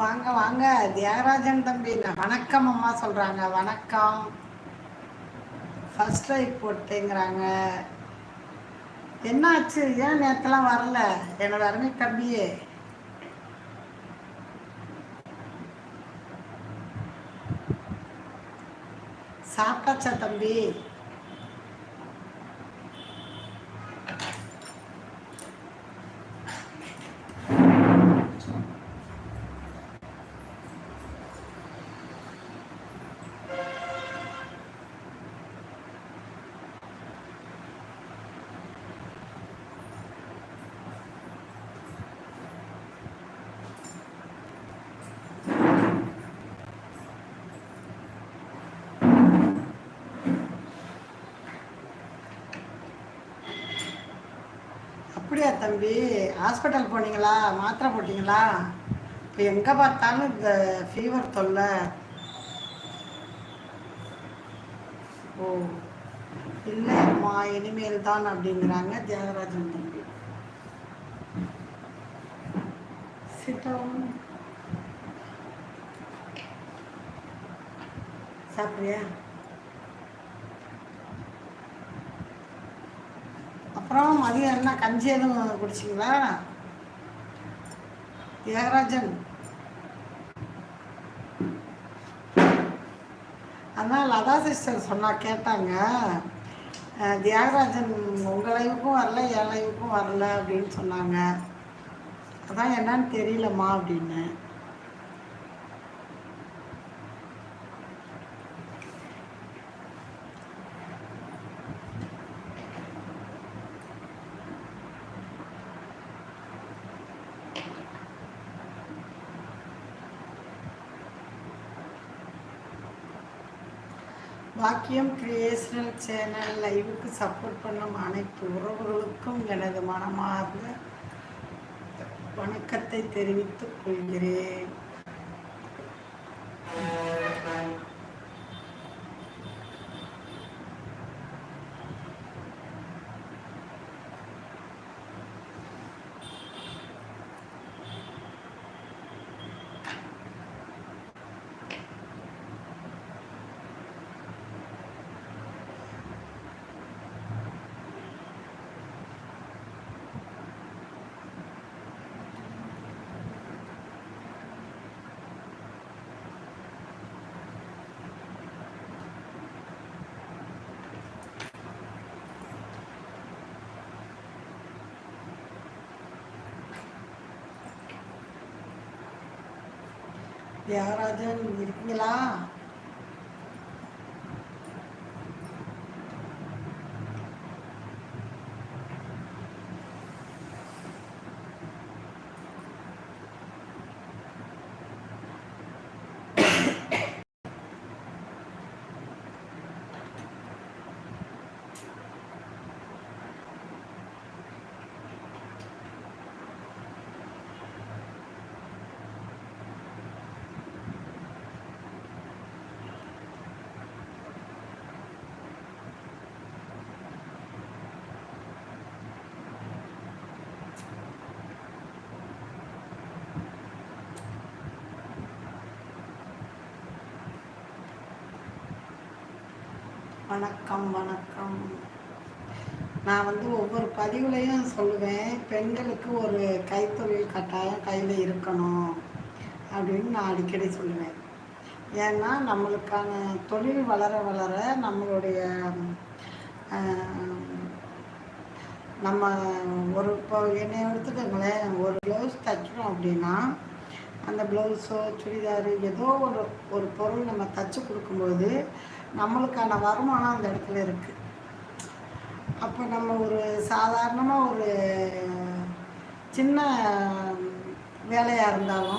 வாங்க வாங்க. தியாகராஜன் தம்பி வணக்கம் அம்மா சொல்றாங்க. வணக்கம். ஃபர்ஸ்ட் லைக் போட்டேங்கிறாங்க. என்னாச்சு? ஏன் நேரத்தெல்லாம் வரல? என்னோட அருமை தம்பியே. சாப்பிட்டாச்சா தம்பி? அப்படியா தம்பி? ஹாஸ்பிட்டல் போனீங்களா? மாத்திரை போட்டிங்களா? இப்போ எங்கே பார்த்தாலும் இந்த ஃபீவர் தொல்லை. ஓ இல்லை அம்மா இனிமேல் தான் அப்படிங்கிறாங்க தியாகராஜன் தம்பி. சிட்டம் சாப்பிட்றியா? அப்புறம் மதியம் என்ன கஞ்சி எதுவும் குடிச்சிங்களா? தியாகராஜன். அதான் லதா சிஸ்டர் சொன்னா கேட்டாங்க. தியாகராஜன் உங்கள் லைவுக்கும் வரல என் லைவுக்கும் வரல அப்படின்னு சொன்னாங்க. அதான் என்னன்னு தெரியலம்மா அப்படின்னு. வாக்கியம் கிரியேஷனல் சேனல் லைவுக்கு சப்போர்ட் பண்ணும் அனைத்து உறவுகளுக்கும் எனது மனமார்ந்த வணக்கத்தை தெரிவித்துக் கொள்கிறேன். தியாகராஜன் இருக்கீங்களா? வணக்கம் வணக்கம். நான் வந்து ஒவ்வொரு பதிவுலையும் சொல்லுவேன் பெண்களுக்கு ஒரு கைத்தொழில் கட்டாயம் கையில் இருக்கணும் அப்படின்னு நான் அடிக்கடி சொல்லுவேன். ஏன்னா நம்மளுக்கான தொழில் வளர வளர நம்மளுடைய நம்ம ஒரு இப்போ என்னை எடுத்துக்கோங்களேன் ஒரு ப்ளவுஸ் தைக்கிறோம் அப்படின்னா அந்த ப்ளவுஸோ சுடிதாரு ஏதோ ஒரு ஒரு பொருள் நம்ம தைச்சி கொடுக்கும்போது நம்மளுக்கான வருமானம் அந்த இடத்துல இருக்குது அப்போ நம்ம ஒரு சாதாரணமாக ஒரு சின்ன வேலையாக இருந்தாலும்